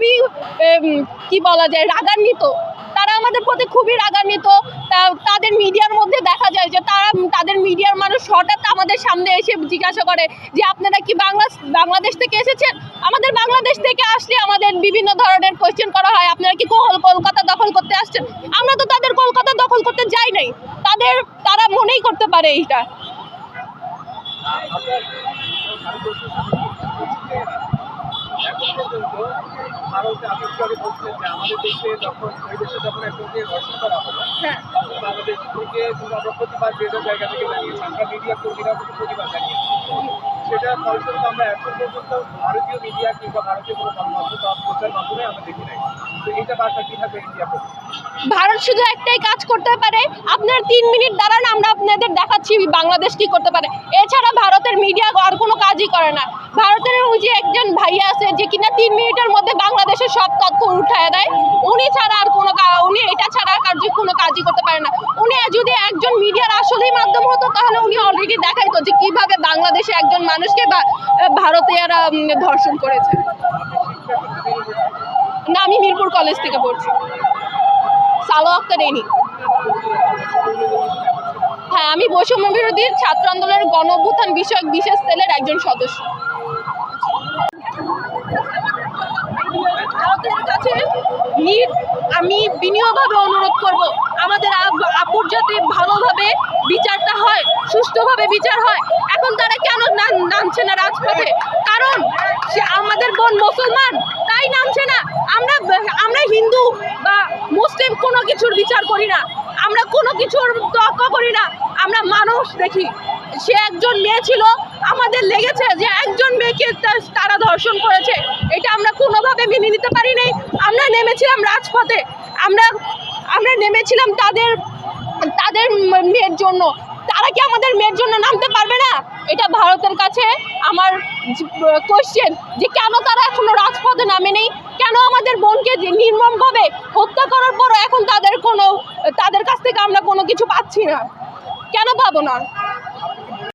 খুবই কি বলা যায়, রাগান্বিত। তারা আমাদের প্রতি খুবই রাগান্বিত। তাদের মিডিয়ার মধ্যে দেখা যায় যে তারা, তাদের মিডিয়ার মানুষ হঠাৎ আমাদের সামনে এসে জিজ্ঞাসা করে যে, আপনারা কি বাংলা, বাংলাদেশ থেকে এসেছেন? আমাদের বাংলাদেশ থেকে আসলে আমাদের বিভিন্ন ধরনের কোয়েশ্চেন করা হয়। আপনারা কি কল- কলকাতা দখল করতে আসছেন? আমরা তো তাদের কলকাতা দখল করতে যাই নাই। তাদের, তারা মনেই করতে পারে এইটা এখন পর্যন্ত ভারতে আপনি কীভাবে বলছিলেন যে আমাদের দেশে যখন ওই দেশে যখন একজনকে ধর্ষণ করা হলো হ্যাঁ। বাংলাদেশ থেকে কিন্তু আমরা প্রতিবাদ জায়গা থেকে জানিয়েছি আমরা মিডিয়া কর্মীরা কিন্তু প্রতিবাদ জানিয়েছি। সেটা ফলস্বরূপ আমরা এখন পর্যন্ত ভারতীয় মিডিয়া কিংবা ভারতীয় কোনো গণমাধ্যম বা প্রচার মাধ্যমে আমরা দেখি নাই। ভারত শুধু একটাই কাজ করতে পারে। আপনার তিন মিনিট দাঁড়ান আমরা আপনাদের দেখাচ্ছি বাংলাদেশ কি করতে পারে। এছাড়া ভারতের মিডিয়া আর কোনো কাজই করে না। ভারতের ওই যে একজন ভাইয়া আছে যে কিনা তিন মিনিটের মধ্যে বাংলাদেশের সব তথ্য উঠায় দেয় উনি ছাড়া আর কোনো উনি এটা ছাড়া আর কার্য কোনো কাজই করতে পারে না। উনি যদি একজন মিডিয়ার আসলেই মাধ্যম হতো তাহলে উনি অলরেডি দেখাইতো যে কীভাবে বাংলাদেশে একজন মানুষকে বা ভারতীয়রা ধর্ষণ করেছে। না, আমি মিরপুর কলেজ থেকে পড়ছি। সালো আক্তার এনি হ্যাঁ আমি বৈষম্য বিরোধী ছাত্র আন্দোলনের গণ অভ্যুত্থান বিষয়ক বিশেষ সেলের একজন সদস্য। আমি বিনীয়ভাবে অনুরোধ করব, আমাদের আপুর যাতে ভালোভাবে বিচারটা হয়, সুষ্ঠুভাবে বিচার হয়, এখন তারা কেন নামছে না রাজপথে? কারণ সে আমাদের বোন মুসলমান তাই নামছে না আমরা আমরা হিন্দু বা মুসলিম কোনো কিছুর বিচার করি না। আমরা কোনো কিছুর তর্ক করি না। আমরা মানুষ দেখি। সে একজন মেয়ে ছিল, আমাদের লেগেছে যে একজন মেয়েকে তারা ধর্ষণ করেছে। এটা আমরা কোনোভাবে মেনে নিতে পারি নাই। আমরা নেমেছিলাম রাজপথে। আমরা আমরা নেমেছিলাম তাদের তাদের মেয়ের জন্য। তারা কি আমাদের মেয়ের জন্য নামতে পারবে না? এটা ভারতের কাছে আমার কোয়েশ্চেন যে কেন তারা এখনও রাজপথে নামে নেই কেন আমাদের বোনকে নির্মমভাবে হত্যা করার পরও এখন তাদের কোনো তাদের কাছ থেকে আমরা কোনো কিছু পাচ্ছি না? কেন পাবো না?